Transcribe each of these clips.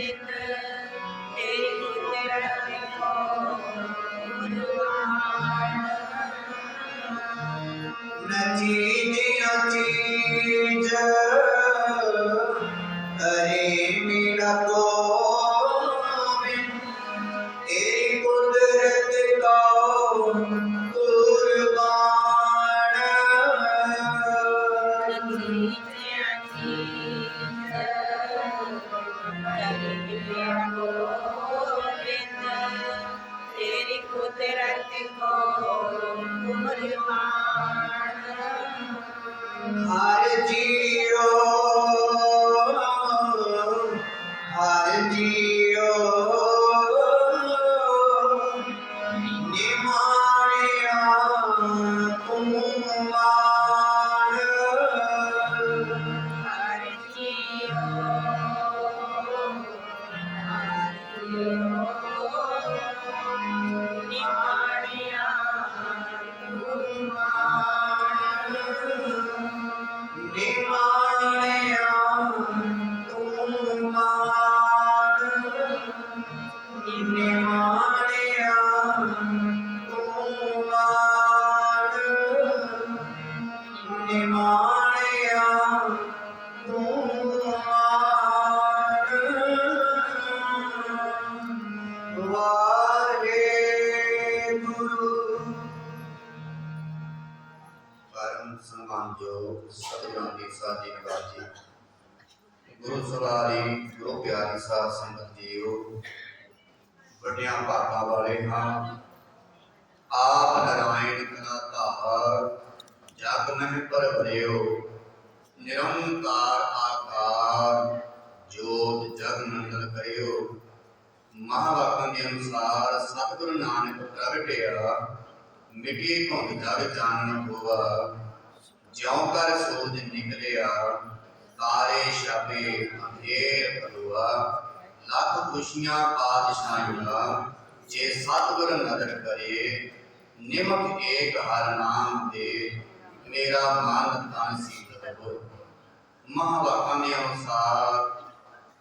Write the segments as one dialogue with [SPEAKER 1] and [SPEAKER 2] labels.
[SPEAKER 1] You. ਤਾਰੀ ਗੁਰੂ ਪਿਆਰੀ ਸਾਧ ਸੰਗਤ ਜੀਓ, ਵੱਡਿਆਂ ਭਾਗਾਂ ਵਾਲੇ ਹਾਂ। ਆਪ ਨਰਾਇਣ ਕਨਾ ਧਾਰ, ਜਗ ਨਹਿ ਪਰਵਰਿਓ ਨਿਰੰਕਾਰ ਆਕਾਰ, ਜੋਤ ਜਗ ਨੰਦਨ ਕਰਿਓ। ਮਹਾਵਾਕਾਂ ਦੇ ਅਨੁਸਾਰ ਸਤਿਗੁਰੂ ਨਾਨਕ ਪ੍ਰਗਟਿਆ ਮਿੱਟੀ ਭੁੰਗ ਜਗ ਚਾਨਣ ਹੋਵਾ ਜਿਉਂ ਕਰ ਸੂਰਜ ਨਿਕਲਿਆ ਤਾਰੇ ਛਾਪੇ ਅੰਧੇਰ ਭਲਵਾ ਲੱਖ ਖੁਸ਼ੀਆਂ ਪਾਤਸ਼ਾਹੀਆਂ ਜੇ ਸਤਿਗੁਰ ਨਦਰ ਕਰੇ, ਨਿਮਕ ਏਕ ਹਰ ਨਾਮ ਦੇ, ਮੇਰਾ ਮਨ ਤਨ ਸੀਤਲ ਮਹਾਵਾਕਾਂ ਦੇ ਅਨੁਸਾਰ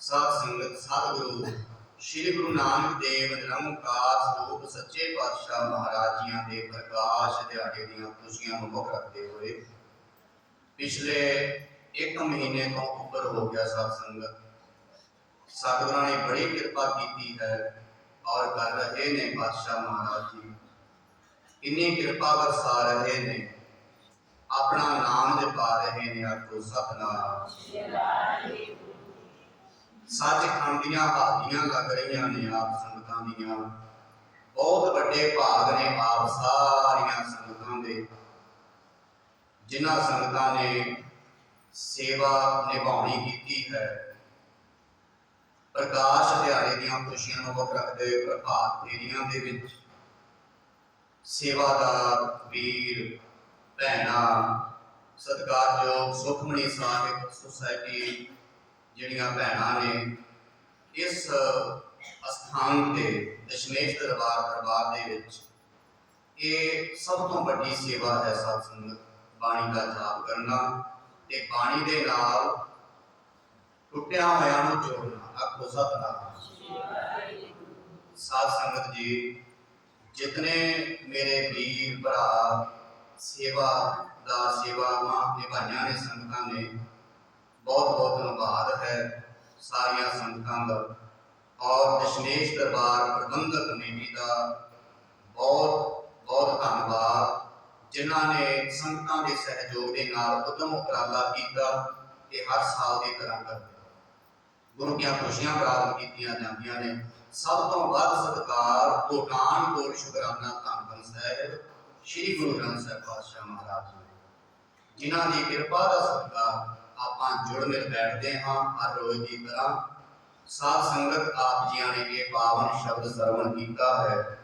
[SPEAKER 1] ਸਤ ਸੰਗਤ, ਸਤਿਗੁਰੂ, ਸ਼੍ਰੀ ਗੁਰੂ ਨਾਨਕ ਦੇਵ ਨਿਰੰਕਾਰ ਸਰੂਪ ਸੱਚੇ ਪਾਤਸ਼ਾਹ ਮਹਾਰਾਜ ਜੀਆਂ ਦੇ ਪ੍ਰਕਾਸ਼ ਦਿਹਾੜੇ ਦੀਆਂ ਖੁਸ਼ੀਆਂ ਨੂੰ ਮੁੱਖ ਰੱਖਦੇ ਹੋਏ, ਪਿਛਲੇ ਇੱਕ ਮਹੀਨੇ ਤੋਂ ਉੱਪਰ ਹੋ ਗਿਆ ਸਤ ਸੰਗਤ ਸਤਿਗੁਰਾਂ ਨੇ ਬੜੀ ਕਿਰਪਾ ਕੀਤੀ ਹੈ ਔਰ ਕਰ ਰਹੇ ਨੇ ਪਾਤਸ਼ਾਹ ਮਹਾਰਾਜ ਜੀ। ਇੰਨੀ ਕਿਰਪਾ ਵਰਸਾ ਰਹੇ ਨੇ। ਆਪਣਾ ਨਾਮ ਜਪਾ ਰਹੇ ਨੇ ਆਖੋ ਸਤਨਾਮ। ਸੱਚਖੰਡ ਦੀਆਂ ਹਾਜ਼ਰੀਆਂ ਲੱਗ ਰਹੀਆਂ ਨੇ ਆਪ ਸੰਗਤਾਂ ਦੀਆਂ। ਬਹੁਤ ਵੱਡੇ ਭਾਗ ਨੇ ਆਪ ਸਾਰੀਆਂ ਸੰਗਤਾਂ ਦੇ। ਜਿਨ੍ਹਾਂ ਸੰਗਤਾਂ ਨੇ ਸੇਵਾ ਨਿਭਾਉਣੀ ਕੀਤੀ ਹੈ। ਪ੍ਰਕਾਸ਼ ਦਿਹਾੜੇ ਦੀਆਂ ਖੁਸ਼ੀਆਂ ਨੂੰ ਮੁੱਖ ਰੱਖਦੇ ਪ੍ਰਭਾਤ ਫੇਰੀਆਂ ਦੇ ਵਿੱਚ ਸੇਵਾਦਾਰ, ਵੀਰ, ਭੈਣਾਂ, ਸਤਿਕਾਰਯੋਗ ਸੁਖਮਣੀ ਸਾਹਿਬ, ਸੁਸਾਇਟੀ ਜਿਹੜੀਆਂ ਭੈਣਾਂ ਨੇ, ਇਸ ਅਸਥਾਨ ਤੇ, ਦਸ਼ਮੇਸ਼ ਦਰਬਾਰ ਦਰਬਾਰ ਦੇ ਵਿੱਚ ਇਹ ਸਭ ਤੋਂ ਵੱਡੀ ਸੇਵਾ ਹੈ ਸਾਧ ਸੰਗਤ ਬਾਣੀ ਦਾ ਜਾਪ ਕਰਨਾ। ਤੇ ਬਾਣੀ ਦੇ ਨਾਲ ਟੁੱਟਿਆ ਹੋਇਆ ਨੂੰ ਜੋੜਨਾ ਆਖੋ ਸਤਨਾਮ। ਸਾਧ ਸੰਗਤ ਜੀ, ਜਿਤਨੇ ਮੇਰੇ ਵੀਰ ਭਰਾ ਸੇਵਾ ਦਾ ਸੇਵਾਵਾਂ ਨਿਭਾਈਆਂ ਨੇ ਸੰਗਤਾਂ ਨੇ ਬਹੁਤ ਬਹੁਤ ਧੰਨਵਾਦ ਹੈ ਸਾਰੀਆਂ ਸੰਗਤਾਂ ਦਾ। ਔਰ ਦਸ਼ਮੇਸ਼ ਦਰਬਾਰ ਪ੍ਰਬੰਧਕ ਕਮੇਟੀ ਦਾ ਬਹੁਤ ਬਹੁਤ ਧੰਨਵਾਦ। ਜਿਨ੍ਹਾਂ ਨੇ ਸੰਗਤਾਂ ਦੇ ਸਹਿਯੋਗ ਦੇ ਨਾਲ ਉਦਮ ਉਪਰਾਲਾ ਕੀਤਾ ਕਿ ਹਰ ਸਾਲ ਦੀ ਤਰ੍ਹਾਂ ਕਰਦੇ ਗੁਰੂ ਦੀਆਂ ਖੁਸ਼ੀਆਂ ਪ੍ਰਾਪਤ ਕੀਤੀਆਂ ਜਾਂਦੀਆਂ ਨੇ। ਸਭ ਤੋਂ ਵੱਧ ਸਤਿਕਾਰ ਕੋਟਾਨ ਕੋਟ ਸ਼ੁਕਰਾਨਾ ਧੰਨ ਸਾਹਿਬ, ਸ੍ਰੀ ਗੁਰੂ ਗ੍ਰੰਥ ਸਾਹਿਬ ਪਾਤਸ਼ਾਹ ਮਹਾਰਾਜ ਜੀ। ਜਿਨ੍ਹਾਂ ਦੀ ਕਿਰਪਾ ਦਾ ਸਦਕਾ ਆਪਾਂ ਜੁੜ ਮਿਲ ਬੈਠਦੇ ਹਾਂ ਹਰ ਰੋਜ਼ ਦੀ ਤਰ੍ਹਾਂ। ਸਾਧ ਸੰਗਤ ਆਪ ਜੀਆਂ ਨੇ ਇਹ ਪਾਵਨ ਸ਼ਬਦ ਸਰਵਣ ਕੀਤਾ ਹੈ।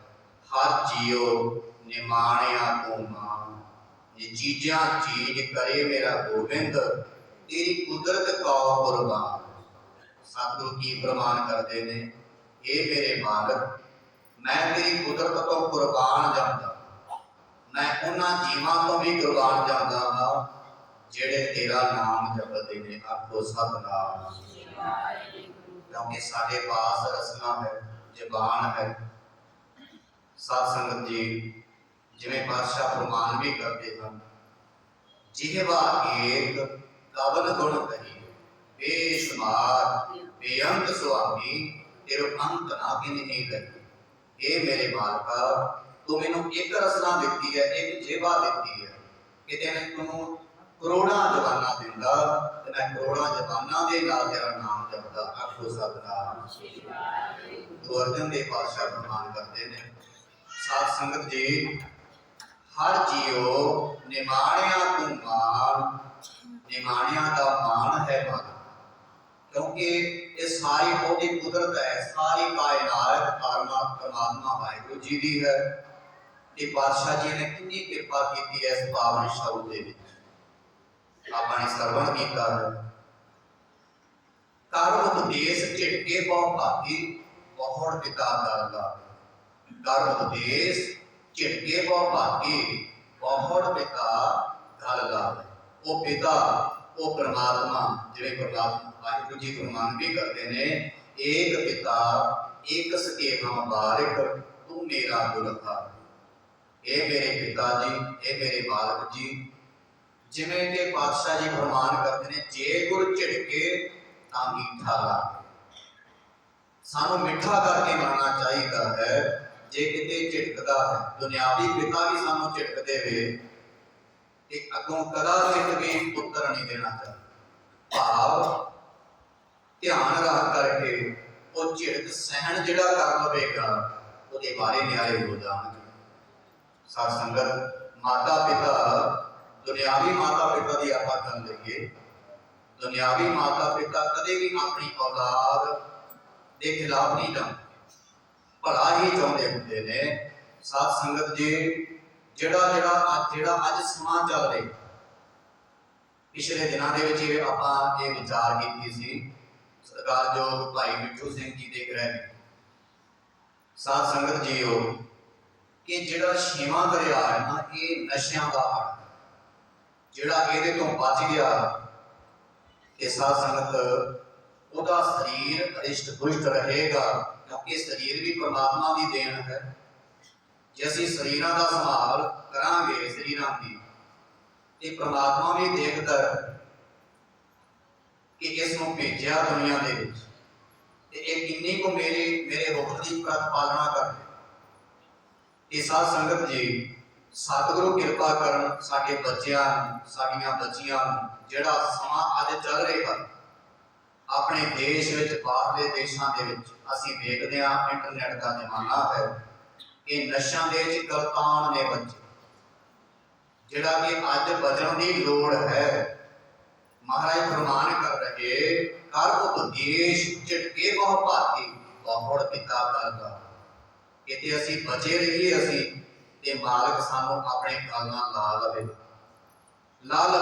[SPEAKER 1] ਹਰ ਜੀਉ ਨਿਮਾਣਿਆ ਤੂੰ ਮਾਨ ਇਹ ਚੀਜ਼ ਕਰੇ ਮੇਰਾ ਗੋਬਿੰਦ, ਤੇਰੀ ਕੁਦਰਤ ਕੋ ਕੁਰਬਾਨ। ਸਤਿਗੁਰੂ ਕੀ ਪ੍ਰਮਾਣ ਕਰਦੇ ਨੇ ਇਹ ਮੇਰੇ ਮਾਲਕ, ਮੈਂ ਤੇਰੀ ਕੁਦਰਤ ਤੋਂ ਕੁਰਬਾਨ ਜਾਂਦਾ। ਮੈਂ ਉਹਨਾਂ ਜੀਵਾਂ ਤੋਂ ਵੀ ਕੁਰਬਾਨ ਜਾਂਦਾ ਹਾਂ, ਜਿਹੜੇ ਤੇਰਾ ਨਾਮ ਜਪਦੇ ਨੇ ਆਖੋ ਸਤਨਾਮ। ਕਿਉਂਕਿ ਸਾਡੇ ਪਾਸ ਰਸਨਾ ਹੈ, ਜ਼ਬਾਨ ਹੈ ਸਾਧ ਸੰਗਤ ਜੀ ਜਿਵੇਂ ਪਾਤਸ਼ਾਹ ਫਰਮਾਨ ਵੀ ਕਰਦੇ ਹਨ ਜਿਹਵਾ ਏਕ ਕਵਨ ਗੁਣ ਕਹੀ ਬੇਸ਼ੁਮਾਰ ਬੇਅੰਤ ਸੁਆਮੀ ਤੇਰੇ ਅੰਤ ਨਾ ਕਿਨਹੀ ਕਹੀ। ਇਹ ਮੇਰੇ ਮਾਲਕਾ ਤੂੰ ਮੈਨੂੰ ਇੱਕ ਰਸਨਾ ਦਿੱਤੀ ਹੈ ਇੱਕ ਜੇਵਾ ਦਿੱਤੀ ਹੈ। ਕਿਤੇ ਮੈਂ ਤੈਨੂੰ ਕਰੋੜਾਂ ਜਵਾਨਾਂ ਦਿੰਦਾ ਤੇ ਮੈਂ ਕਰੋੜਾਂ ਜਵਾਨਾਂ ਦੇ ਨਾਲ ਤੇਰਾ ਨਾਮ ਜਪਦਾ। ਆਖੋ ਸਤਨਾਮ। ਗੁਰੂ ਅਰਜਨ ਦੇ ਪਾਤਸ਼ਾਹ ਫਰਮਾਨ ਕਰਦੇ ਨੇ। ਸਾਧ ਸੰਗਤ ਜੀ, ਹਰ ਜੀਉ ਨਿਮਾਣਿਆ ਤੂੰ ਮਾਨ ਨਿਮਾਣਿਆ ਦਾ ਮਾਨ ਹੈ ਮਨ। ਕਿਉਂਕਿ ਇਹ ਸਾਰੀ ਉਹਦੀ ਕੁਦਰਤ ਹੈ, ਸਾਰੀ ਕਾਇਨਾਤ ਪਰਮਾਤਮਾ, ਵਾਹਿਗੁਰੂ ਜੀ ਦੀ ਹੈ। ਤੇ ਪਾਤਸ਼ਾਹ ਜੀ ਨੇ ਕਿੰਨੀ ਕਿਰਪਾ ਕੀਤੀ ਹੈ ਇਸ ਪਾਵਨ ਸ਼ਬਦ ਦੇ ਵਿੱਚ। ਆਪਾਂ ਨੇ ਸਰਵਣ ਕੀਤਾ ਕਰ ਉਪਦੇਸ਼ ਝਿੜਕੇ ਬਹੁ ਭਾਗੀ ਬਹੁਤ ਪਿਤਾ ਕਰਦਾ ਕਰ ਉਪਦੇਸ਼ ਝਿੜਕੇ ਬਹੁ ਭਾਗੀ ਬਹੁਤ ਪਿਤਾ ਕਰਦਾ ਉਹ ਪਿਤਾ, ਉਹ ਪ੍ਰਮਾਤਮਾ, ਜਿਵੇਂ ਪ੍ਰਮਾਤਮਾ, ਵਾਹਿਗੁਰੂ ਜੀ ਫਰਮਾਨ ਵੀ ਕਰਦੇ ਨੇ, ਏਕ ਪਿਤਾ, ਏਕ ਸਕੇਹਾ ਬਾਰਿਕ ਤੂੰ ਮੇਰਾ ਗੁਰਖਾ ਇਹ ਮੇਰੇ ਪਿਤਾ ਜੀ, ਇਹ ਮੇਰੇ ਬਾਲਕ ਜੀ, ਜਿਵੇਂ ਕਿ ਪਾਤਸ਼ਾਹ ਜੀ ਫਰਮਾਨ ਕਰਦੇ ਨੇ, ਜੇ ਗੁਰ ਝਿੜਕੇ ਤਾਂ ਮਿੱਠਾ ਲਾ ਸਾਨੂੰ ਮਿੱਠਾ ਕਰਕੇ ਗਾਣਾ ਚਾਹੀਦਾ ਹੈ। ਜੇ ਕਿਤੇ ਝਿੜਕਦਾ ਹੈ, ਦੁਨਿਆਵੀ ਪਿਤਾ ਵੀ ਸਾਨੂੰ ਝਿੜਕਦੇ ਵੇ ਤੇ ਅੱਗੋਂ ਕਦਾ ਸਿੱਧ ਪੁੱਤਰ ਨਹੀਂ ਦੇਣਾ ਚਾਹੀਦਾ। ਭਾਵ ਧਿਆਨ ਰੱਖ ਕਰਕੇ ਉਹ ਝਿੜਕ ਸਹਿਣ ਜਿਹੜਾ ਕਰ ਲਵੇਗਾ, ਉਹਦੇ ਬਾਰੇ ਨਿਆਏ ਹੋ ਜਾਣਗੇ। ਸਾਧ ਸੰਗਤ ਮਾਤਾ ਪਿਤਾ, ਦੁਨਿਆਵੀ ਮਾਤਾ ਪਿਤਾ ਦੀ ਆਪਾਂ ਕਰ ਲਈਏ ਦੁਨਿਆਵੀ ਮਾਤਾ ਪਿਤਾ ਕਦੇ ਵੀ ਆਪਣੀ ਔਲਾਦ ਦੇ ਖਿਲਾਫ ਨਹੀਂ ਜਾਂਦੇ ਭਲਾ ਹੀ ਚਾਹੁੰਦੇ ਹੁੰਦੇ ਨੇ। ਸਾਧ ਸੰਗਤ ਜੀ, ਜਿਹੜਾ ਜਿਹੜਾ ਜਿਹੜਾ ਅੱਜ ਸਮਾਂ ਚੱਲ ਰਿਹਾ। ਪਿਛਲੇ ਦਿਨਾਂ ਦੇ ਵਿੱਚ ਇਹ ਆਪਾਂ ਇਹ ਵਿਚਾਰ ਕੀਤੀ ਸੀ, ਸਤਿਕਾਰਯੋਗ ਭਾਈ ਮਿੱਠੂ ਸਿੰਘ ਜੀ ਦੇ ਗ੍ਰਹਿ ਵਿੱਚ। ਸਾਧ ਸੰਗਤ ਜੀਓ, ਕਿ ਜਿਹੜਾ ਛੇਵਾਂ ਦਰਿਆ ਹੈ ਨਾ, ਇਹ ਨਸ਼ਿਆਂ ਦਾ ਜਿਹੜਾ ਇਹਦੇ ਤੋਂ ਬਚ ਗਿਆ ਕਿ ਸਾਧ ਸੰਗਤ ਉਹਦਾ ਸਰੀਰ ਅਰਿਸ਼ਟ ਪੁਸ਼ਟ ਰਹੇਗਾ, ਕਿਉਂਕਿ ਸਰੀਰ ਵੀ ਪਰਮਾਤਮਾ ਦੀ ਦੇਣ ਹੈ। ਜੇ ਅਸੀਂ ਸਰੀਰਾਂ ਦਾ ਸੰਭਾਲ ਕਰਾਂਗੇ, ਸਰੀਰਾਂ ਦੀ, ਤੇ ਪ੍ਰਮਾਤਮਾ ਵੀ ਦੇਖਦਾ ਹੈ ਕਿ ਇਸ ਨੂੰ ਭੇਜਿਆ ਦੁਨੀਆ ਦੇ ਵਿੱਚ। ਤੇ ਇਹ ਕਿੰਨੀ ਕੁ ਮੇਰੇ ਮੇਰੇ ਹੁਕਮ ਦੀ ਪ੍ਰਤ ਪਾਲਣਾ ਕਰਦੇ। ਇਹ ਸਾਧ ਸੰਗਤ ਜੀ, ਸਤਿਗੁਰੂ ਕਿਰਪਾ ਕਰਨ ਸਾਡੇ ਬੱਚਿਆਂ ਨੂੰ, ਸਾਡੀਆਂ ਬੱਚੀਆਂ ਨੂੰ, ਜਿਹੜਾ ਸਮਾਂ ਅੱਜ ਚੱਲ ਰਿਹਾ ਆਪਣੇ ਦੇਸ਼ ਵਿੱਚ ਬਾਹਰਲੇ ਦੇਸ਼ਾਂ ਦੇ ਵਿੱਚ ਅਸੀਂ ਵੇਖਦੇ ਹਾਂ ਇੰਟਰਨੈਟ ਦਾ ਜ਼ਮਾਨਾ ਹੈ ਕਿ ਨਸ਼ਿਆਂ ਦੇ ਵਿੱਚ ਗਲਤਾਨ ਨੇ ਬੱਚੇ। ਜਿਹੜਾ ਕਿ ਅੱਜ ਬਚਣ ਦੀ ਲੋੜ ਹੈ, ਮਹਾਰਾਜ ਫਰਮਾਨ ਕਰ ਰਹੇ, ਕਰ ਉਪਦੇਸ਼ ਝਟਕੇ ਬਹੁ ਭਾਤੀ, ਬਹੁੜ ਪਿਤਾ ਕਰਦਾ ਕਿਤੇ ਅਸੀਂ ਬਚੇ ਰਹੀਏ ਅਸੀਂ, ਤੇ ਮਾਲਕ ਸਾਨੂੰ ਆਪਣੇ ਗਲ ਲਾ ਲਵੇ। ਲਾ ਲਵੇ